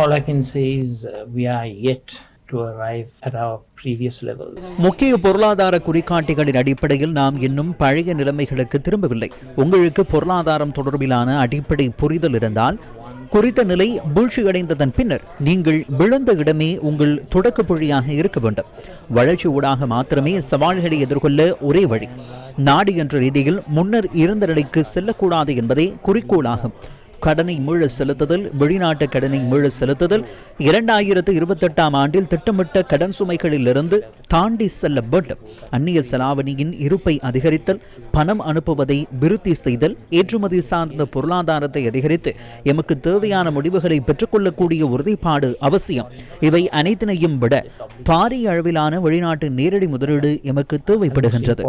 All I can say is uh, we are yet to arrive at our previous levels. முக்கிய பொருளாதார குறிகாட்டிகளின் அடிப்படையில் நாம் இன்னும் பழைய நிலைமைகளுக்கு திரும்பவில்லை. உங்களுக்கு பொருளாதாரம் தொடர்பிலான அடிப்படை புரிதல் இருந்தால் குறித்த நிலை வீழ்ச்சியடைந்ததன் பின்னர் நீங்கள் விழுந்த இடமே உங்கள் தொடக்க புள்ளியாக இருக்க வேண்டும். வளர்ச்சி ஊடாக மாத்திரமே சவால்களை எதிர்கொள்ள ஒரே வழி. நாடு என்ற ரீதியில் முன்னர் இருந்த நிலைக்கு செல்லக்கூடாது என்பதே குறிக்கோளாகும். கடனை மீள செலுத்துதல் வெளிநாட்டு கடனை மீள செலுத்துதல். இரண்டாயிரத்து இருபத்தெட்டாம் ஆண்டில் திட்டமிட்ட கடன் சுமைகளிலிருந்து தாண்டி செல்ல வேண்டும். அந்நிய செலாவணியின் இருப்பை அதிகரித்தல் பணம் அனுப்புவதை விருத்தி செய்தல் ஏற்றுமதி சார்ந்த பொருளாதாரத்தை அதிகரித்து எமக்கு தேவையான முடிவுகளை பெற்றுக்கொள்ளக்கூடிய உறுதிப்பாடு அவசியம். இவை அனைத்தினையும் விட பாரிய அளவிலான வெளிநாட்டு நேரடி முதலீடு எமக்கு தேவைப்படுகின்றது.